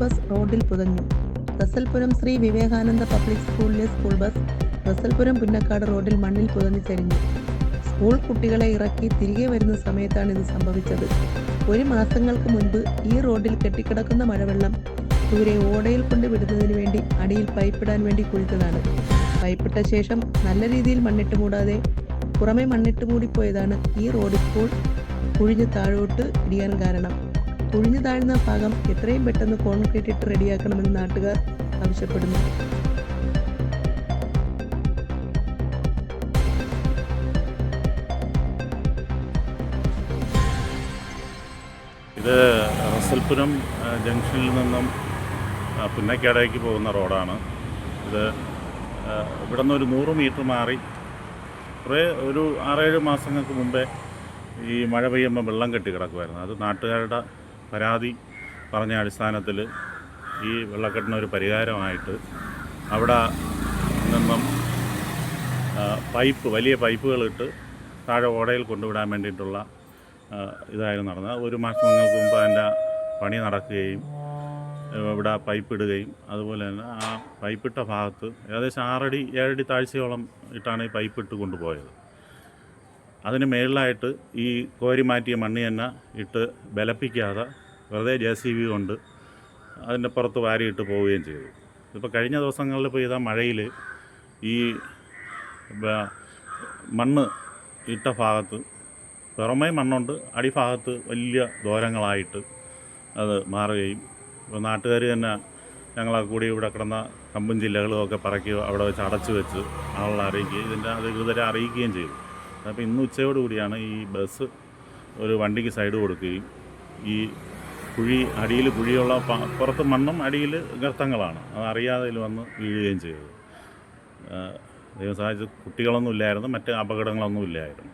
Bus റോഡിൽ പുതഞ്ഞു. Russelpuram Shri Vivekananda public സ്കൂളിലെ സ്കൂൾ ബസ് റസൽപുരം പുന്നക്കാട് റോഡിൽ മണ്ണിൽ പുതഞ്ഞു ചരിഞ്ഞു. സ്കൂൾ കുട്ടികളെ ഇറക്കി തിരികെ വരുന്ന സമയത്താണ് ഇത് സംഭവിച്ചത്. ഒരു മാസങ്ങൾക്ക് മുൻപ് ഈ റോഡിൽ കെട്ടിക്കിടക്കുന്ന മഴവെള്ളം ദൂരെ ഓടയിൽ കൊണ്ട് വിടുന്നതിന് വേണ്ടി അടിയിൽ പൈപ്പിടാൻ വേണ്ടി കുഴിച്ചതാണ്. പൈപ്പിട്ട ശേഷം നല്ല രീതിയിൽ മണ്ണിട്ട് മൂടാതെ പുറമെ മണ്ണിട്ട് മൂടിപ്പോയതാണ് ഈ റോഡ് ഇപ്പോൾ കുഴിഞ്ഞ് താഴോട്ട് ഇടിയാൻ കാരണം. കുഴിഞ്ഞു താഴ്ന്ന ഭാഗം എത്രയും പെട്ടെന്ന് കോൺക്രീറ്റ് ഇട്ട് റെഡിയാക്കണമെന്ന് നാട്ടുകാർ ആവശ്യപ്പെടുന്നു. ഇത് റസൽപുരം ജംഗ്ഷനിൽ നിന്നും പുന്നക്കാടേക്ക് പോകുന്ന റോഡാണ്. ഇത് ഇവിടെ നിന്ന് ഒരു നൂറ് മീറ്റർ മാറി. കുറേ ഒരു ആറേഴ് മാസങ്ങൾക്ക് മുമ്പേ ഈ മഴ പെയ്യുമ്പോൾ വെള്ളം കെട്ടി കിടക്കുമായിരുന്നു അത് നാട്ടുകാരുടെ പരാതി പറഞ്ഞ അടിസ്ഥാനത്തിൽ ഈ വെള്ളക്കെട്ടിന് ഒരു പരിഹാരമായിട്ട് അവിടെ നിന്നും പൈപ്പ് വലിയ പൈപ്പുകളിട്ട് താഴെ ഓടയിൽ കൊണ്ടുവിടാൻ വേണ്ടിയിട്ടുള്ള ഇതായിരുന്നു നടന്നത്. ഒരു മാസങ്ങൾക്ക് മുമ്പ് അതിന്റെ പണി നടക്കുകയും ഇവിടെ പൈപ്പ് ഇടുകയും അതുപോലെ തന്നെ ആ പൈപ്പിട്ട ഭാഗത്ത് ഏകദേശം ആറടി ഏഴടി താഴ്ചയോളം ഇട്ടാണ് ഈ പൈപ്പ് ഇട്ട് കൊണ്ടുപോയത്. അതിന് മേളിലായിട്ട് ഈ കോരി മാറ്റിയ മണ്ണ് തന്നെ ഇട്ട് ബലപ്പിക്കാതെ വെറുതെ ജെ സി ബി കൊണ്ട് അതിന്റെ പുറത്ത് വാരിയിട്ട് പോവുകയും ചെയ്തു. ഇപ്പോൾ കഴിഞ്ഞ ദിവസങ്ങളിൽ പെയ്ത മഴയിൽ ഈ മണ്ണ് ഇട്ട ഭാഗത്ത് പുറമേ മണ്ണുണ്ട് അടിഭാഗത്ത് വലിയ ദൂരങ്ങളായിട്ട് അത് മാറുകയും ഇപ്പോൾ നാട്ടുകാർ തന്നെ ഞങ്ങളെ കൂടി ഇവിടെ കിടന്ന കമ്പും ജില്ലകളും ഒക്കെ പറക്കി അവിടെ വെച്ച് അടച്ചു വെച്ച് ആളുകളെ അറിയിക്കുകയും ഇതിന്റെ അധികൃതരെ അറിയിക്കുകയും ചെയ്തു. അപ്പോൾ ഇന്ന് ഉച്ചയോടുകൂടിയാണ് ഈ ബസ് ഒരു വണ്ടിക്ക് സൈഡ് കൊടുക്കുകയും ഈ കുഴി അടിയിൽ കുഴിയുള്ള പുറത്ത് മണ്ണും അടിയിൽ ഗർത്തങ്ങളാണ്. അത് അറിയാതെ ഇതിൽ വന്ന് വീഴുകയും ചെയ്തത്. ദൈവം സഹായിച്ച് കുട്ടികളൊന്നും ഇല്ലായിരുന്നു മറ്റ് അപകടങ്ങളൊന്നും ഇല്ലായിരുന്നു.